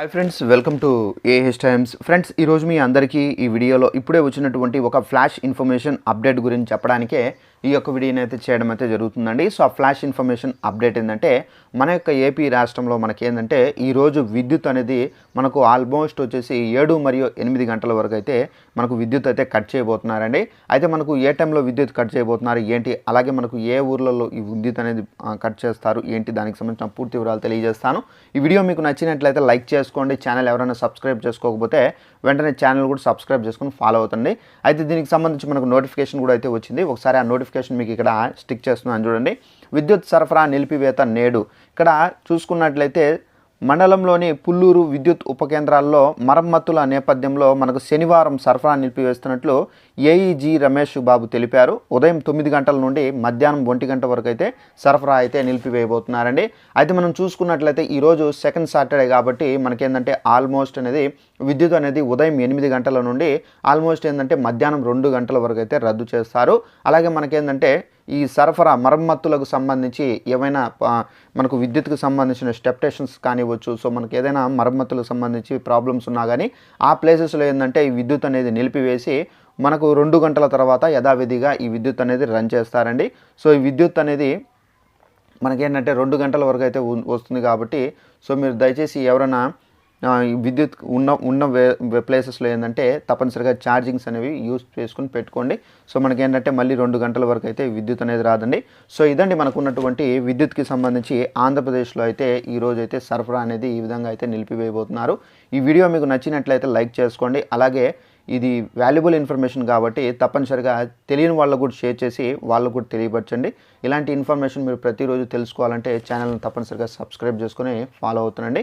Hi friends welcome to AH Times friends ఈరోజు మీ అందరికీ ఈ వీడియోలో ఇప్పుడే వచ్చినటువంటి ఒక ఫ్లాష్ ఇన్ఫర్మేషన్ అప్డేట్ గురించి చెప్పడానికే ఈ యొక్క వీడియోని అయితే చేయడం అయితే జరుగుతుందండి. సో ఆ ఫ్లాష్ ఇన్ఫర్మేషన్ అప్డేట్ ఏంటంటే మన యొక్క ఏపీ రాష్ట్రంలో మనకి ఏంటంటే ఈరోజు విద్యుత్ అనేది మనకు ఆల్మోస్ట్ వచ్చేసి ఏడు మరియు ఎనిమిది గంటల వరకు అయితే మనకు విద్యుత్ అయితే కట్ చేయబోతున్నారండి. అయితే మనకు ఏ టైంలో విద్యుత్ కట్ చేయబోతున్నారు ఏంటి? అలాగే మనకు ఏ ఊర్లలో ఈ విద్యుత్ అనేది కట్ చేస్తారు ఏంటి? దానికి సంబంధించిన పూర్తి వివరాలు తెలియజేస్తాను. ఈ వీడియో మీకు నచ్చినట్లయితే లైక్ చేసుకోండి. ఛానల్ ఎవరైనా సబ్స్క్రైబ్ చేసుకోకపోతే వెంటనే ఛానల్ కూడా సబ్స్క్రైబ్ చేసుకుని ఫాలో అవుతుంది అయితే దీనికి సంబంధించి మనకు నోటిఫికేషన్ కూడా అయితే వచ్చింది. ఒకసారి ఆ నోటిఫికేషన్ మీకు ఇక్కడ స్టిక్ చేస్తున్నాను. చూడండి. విద్యుత్ సరఫరా నిలిపివేత నేడు. ఇక్కడ చూసుకున్నట్లయితే మండలంలోని పుల్లూరు విద్యుత్ ఉపకేంద్రాల్లో మరమ్మతుల నేపథ్యంలో మనకు శనివారం సరఫరా నిలిపివేస్తున్నట్లు ఏఈజీ రమేష్ బాబు తెలిపారు. ఉదయం తొమ్మిది గంటల నుండి మధ్యాహ్నం ఒంటి గంట వరకు అయితే సరఫరా అయితే నిలిపివేయబోతున్నారండి. అయితే మనం చూసుకున్నట్లయితే ఈరోజు సెకండ్ సాటర్డే కాబట్టి మనకేంటంటే ఆల్మోస్ట్ అనేది విద్యుత్ అనేది ఉదయం ఎనిమిది గంటల నుండి ఆల్మోస్ట్ ఏంటంటే మధ్యాహ్నం రెండు గంటల వరకు అయితే రద్దు చేస్తారు. అలాగే మనకేంటంటే ఈ సరఫరా మరమ్మతులకు సంబంధించి ఏమైనా మనకు విద్యుత్కు సంబంధించిన స్టెప్టేషన్స్ కానివ్వచ్చు సో మనకు ఏదైనా మరమ్మతులకు సంబంధించి ప్రాబ్లమ్స్ ఉన్నా కానీ ఆ ప్లేసెస్లో ఏంటంటే ఈ విద్యుత్ అనేది నిలిపివేసి మనకు రెండు గంటల తర్వాత యథావిధిగా ఈ విద్యుత్ అనేది రన్ చేస్తారండి. సో ఈ విద్యుత్ అనేది మనకేంటంటే రెండు గంటల వరకు అయితే వస్తుంది కాబట్టి సో మీరు దయచేసి ఎవరైనా విద్యుత్ ఉన్న ఉన్న వే ప్లేసెస్లో ఏంటంటే తప్పనిసరిగా ఛార్జింగ్స్ అనేవి యూస్ చేసుకుని పెట్టుకోండి. సో మనకి ఏంటంటే మళ్ళీ రెండు గంటల వరకు అయితే విద్యుత్ అనేది రాదండి. సో ఇదండి మనకు ఉన్నటువంటి విద్యుత్కి సంబంధించి ఆంధ్రప్రదేశ్లో అయితే ఈ అయితే సరఫరా అనేది ఈ విధంగా అయితే నిలిపివేయబోతున్నారు. ఈ వీడియో మీకు నచ్చినట్లయితే లైక్ చేసుకోండి. అలాగే ఇది వాల్యుబుల్ ఇన్ఫర్మేషన్ కాబట్టి తప్పనిసరిగా తెలియని వాళ్ళకు కూడా షేర్ చేసి వాళ్ళకు కూడా తెలియపరచండి. ఇలాంటి ఇన్ఫర్మేషన్ మీరు ప్రతిరోజు తెలుసుకోవాలంటే ఛానల్ని తప్పనిసరిగా సబ్స్క్రైబ్ చేసుకుని ఫాలో అవుతుండండి.